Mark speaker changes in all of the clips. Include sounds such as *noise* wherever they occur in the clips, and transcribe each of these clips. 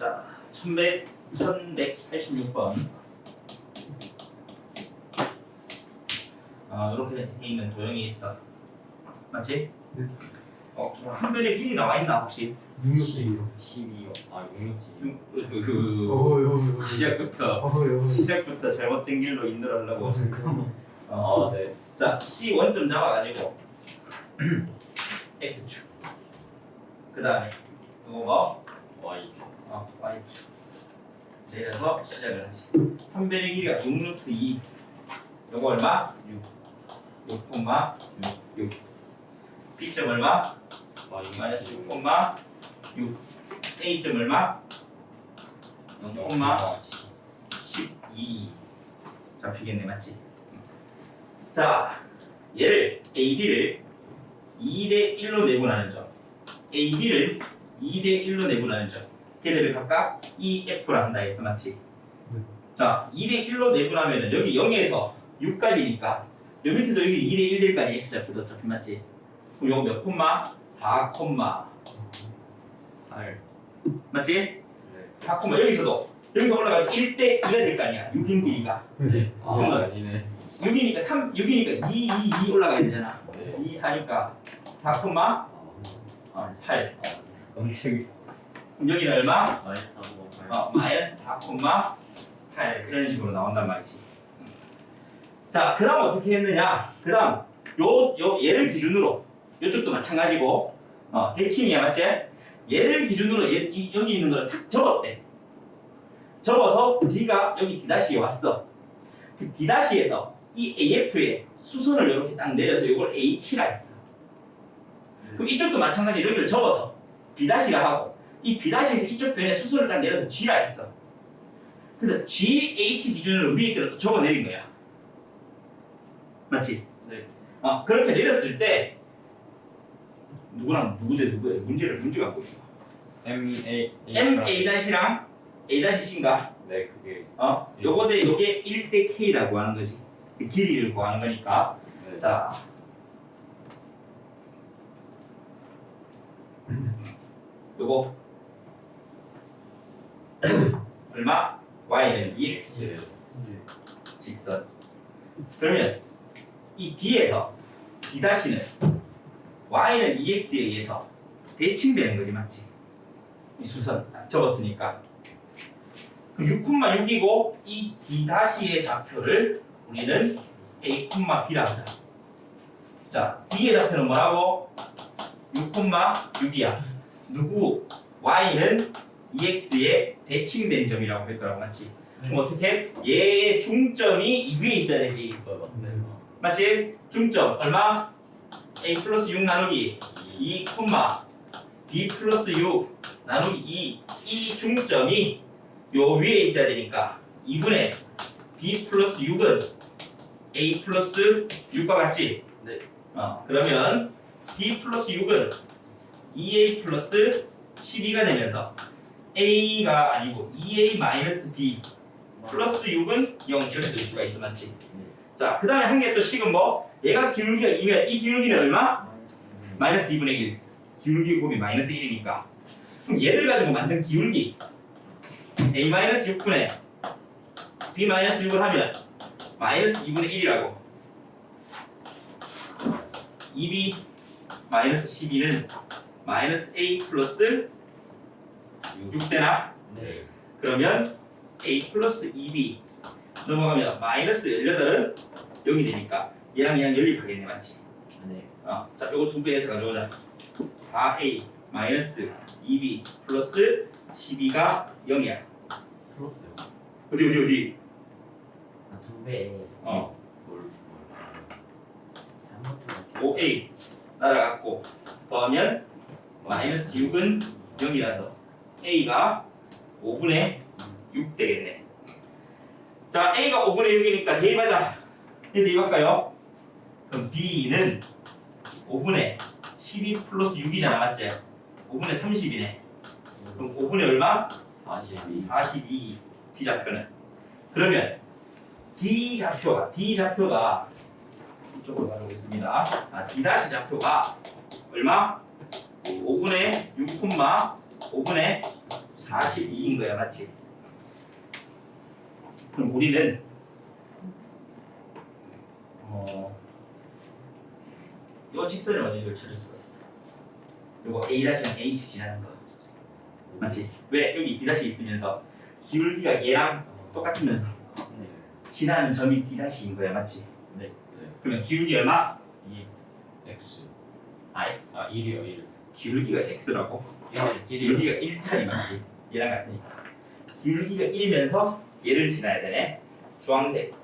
Speaker 1: 자, 1100, 1186번. 아, 이렇게 돼 있는 도형이 있어. 맞지?
Speaker 2: 네.
Speaker 1: 어, 한별의 길이 나와 있나 혹시?
Speaker 2: 6육이요.
Speaker 3: 12요. 아 6육지.
Speaker 1: 그, 그,
Speaker 2: 어허
Speaker 1: 시작부터
Speaker 2: 어허
Speaker 1: 시작부터 잘못된 길로 인도하려고.
Speaker 2: 어,
Speaker 1: 네. 자, C 원점 잡아가지고 *clears throat* X축. 그 다음에 이거 뭐?
Speaker 3: Y축.
Speaker 1: 어, Y축. 내려서 시작을 하지. 한별의 길이가 6 루트 2. 요거 얼마? 6. 6 콤마 6. 6. B점 얼마? 마이너스 6 콤마 6. A점 얼마? 0 콤마 12. 잡히겠네, 맞지? 자, 얘를 AD를 2대 1로 내분하는 점, AB를 2대 1로 내분하는 점, 걔들을 각각 EF라 한다 했어, 맞지?
Speaker 2: 네.
Speaker 1: 자, 2대 1로 내분하면은 여기 0에서 6까지니까 여기 밑에도 여기 2대 1될거 아니야, X좌표도 어차피 맞지? 그럼 요거 몇 콤마? 4 콤마
Speaker 3: 8.
Speaker 1: 맞지?
Speaker 3: 네.
Speaker 1: 4 콤마 여기서도 여기서 올라가면 1대 2가 될 거 아니야, 6인 길이가
Speaker 2: 네.
Speaker 3: 아
Speaker 1: 그러면-
Speaker 3: 아니네.
Speaker 1: 6이니까 3, 6이니까 2, 2, 2 올라가야 되잖아.
Speaker 3: 네.
Speaker 1: 2, 4니까 4,
Speaker 3: 아,
Speaker 1: 어, 8. 그럼 여기는 얼마?
Speaker 3: 마이너스 4
Speaker 1: 어, 마이너스 4, 8 이런 식으로 나온단 말이지. 자, 그 다음 어떻게 했느냐? 그 다음 요, 요 얘를 기준으로 요쪽도 마찬가지고 어, 대칭이야 맞지? 얘를 기준으로 얘, 이, 여기 있는 거를 탁 접었대. 접어서 D가 여기 D-에 왔어. 그 D-에서 이 AF에 수선을 이렇게 딱 내려서 이걸 H라 했어. 그럼 이쪽도 마찬가지 여기를 접어서 B-라 하고 이 B-에서 이쪽 변에 수선을 딱 내려서 G라 했어. 그래서 GH 기준으로 위에 또 적어 내린 거야. 맞지?
Speaker 3: 네.
Speaker 1: 어, 그렇게 내렸을 때 누구랑 누구 대 누구의 문제를 문제 갖고 있어.
Speaker 3: M A
Speaker 1: M A 다시랑 A 다시 C인가?
Speaker 3: 네 그게
Speaker 1: 어, 요거 대 요게 1대 K라고 하는 거지. 그 길이를 구하는 거니까.
Speaker 3: 네.
Speaker 1: 자. 요거 *clears throat* 얼마? y는 2x 직선. 그러면 이 D에서 D 다시는 y는 2x에 의해서 대칭되는 거지 맞지? 이 수선 딱 접었으니까. 그럼 6,6이고 이 D 다시의 좌표를 우리는 A, B라 하자. 자, D의 좌표는 뭐라고? 6,6이야. 누구? Y는 EX의 대칭된 점이라고 할 거라고 맞지? 그럼 어떻게? 얘의 중점이 이 위에 있어야 되지.
Speaker 3: 네.
Speaker 1: 맞지? 중점 얼마? A 플러스 6 나누기 2, B 플러스 6 나누기 2. 이 중점이 요 위에 있어야 되니까 2분의 B 플러스 6은 A 플러스 6과 같지?
Speaker 3: 네.
Speaker 1: 어, 그러면 B 플러스 6은 2A 플러스 12가 되면서 A가 아니고 2A 마이너스 B 플러스 6은 0 이렇게 될 수가 있어 맞지? 자, 그 다음에 한 개 또 식은 뭐? 얘가 기울기가 2면 이 기울기는 얼마? 마이너스 2분의 1 기울기 곱이 마이너스 1이니까 그럼 얘를 가지고 만든 기울기 a 마이너스 6분의 b 마이너스 6을 하면 마이너스 2분의 1이라고 2b 마이너스 12는 마이너스 a 플러스 6되나?
Speaker 3: 네.
Speaker 1: 그러면 a 플러스 2b 넘어가면 마이너스 18은 0이 되니까 얘랑 얘랑 연립하겠네 맞지?
Speaker 3: 네.
Speaker 1: 어, 자, 요거 두 배에서 가져오자. 4a 마이너스 2b 플러스 12가 0이야.
Speaker 3: 플러스요.
Speaker 1: 어디 어디 어디?
Speaker 4: 아 두 배.
Speaker 1: 어,
Speaker 3: 뭘?
Speaker 1: 5a 날아갔고 더하면 마이너스 6은 0이라서 a가 5분의 6 되겠네. 자, a가 5분의 6이니까 대입하자. 얘 대입할까요? 그럼 b는 5분의 12 플러스 6이잖아, 맞지? 5분의 30이네. 그럼 5분의 얼마?
Speaker 3: 42.
Speaker 1: 42 B 좌표는 그러면 D 좌표가 D 좌표가 이쪽으로 가보겠습니다. 아 D 다시 좌표가 얼마? 5분의 6, 5분의 42인 거야, 맞지? 그럼 우리는 어, 요 직선을 먼저 찾을 수가 있어. 요거 A 다시랑 H 지나는 거, 맞지? 왜 여기 D 다시 있으면서 기울기가 얘랑 똑같으면서
Speaker 3: 네.
Speaker 1: 지나는 점이 D 다시인 거야, 맞지?
Speaker 3: 네. 네.
Speaker 1: 그러면 기울기 얼마?
Speaker 3: 2 X.
Speaker 4: 아 X
Speaker 3: 아 1이요 1.
Speaker 1: 기울기가 X라고.
Speaker 3: 1이요.
Speaker 1: 기울기가 1차이 맞지? 얘랑 같으니까. 기울기가 1이면서 얘를 지나야 되네. 주황색.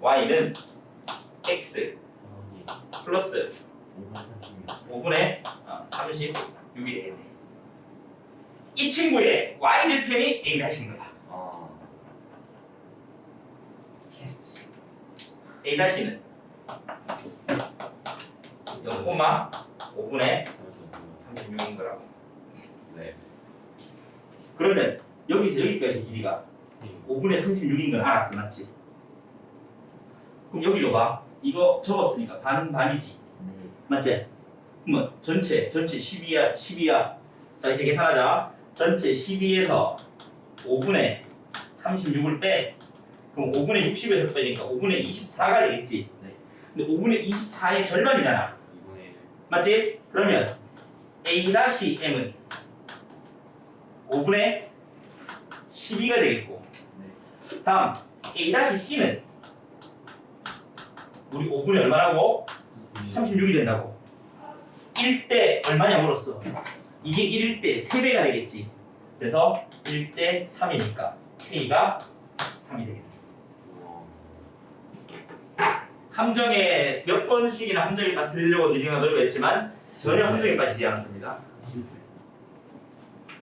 Speaker 1: Y는 X 플러스
Speaker 4: 5분 36
Speaker 1: 5분의 36이 되겠네. 이 친구의 y절편이 A 다시인 거야.
Speaker 3: 아.
Speaker 4: 캐치
Speaker 1: A 다시는 0, 5분의 36인 거라고.
Speaker 3: 네.
Speaker 1: 그러면 여기서 여기까지 길이가 5분의 36인 건 알았어, 맞지? 그럼 여기도 봐. 이거 적었으니까 반 반이지.
Speaker 4: 네
Speaker 1: 맞지? 그러면 전체 전체 12야 12야. 자 이제 계산하자. 전체 12에서 5분의 36을 빼. 그럼 5분의 60에서 빼니까 5분의 24가 되겠지.
Speaker 4: 네.
Speaker 1: 근데 5분의 24의 절반이잖아.
Speaker 3: 2분의 1.
Speaker 1: 맞지? 그러면 A-M은 5분의 12가 되겠고 다음 A-C는 우리 5분의 얼마라고? 36이 된다고 1대 얼마냐 물었어 이게 1일 때 3배가 되겠지 그래서 1대 3이니까 K가 3이 되겠네
Speaker 3: 우와.
Speaker 1: 함정에 몇 번씩이나 함정에 빠뜨리려고 니네가 노력했지만 전혀 함정에 빠지지 않았습니다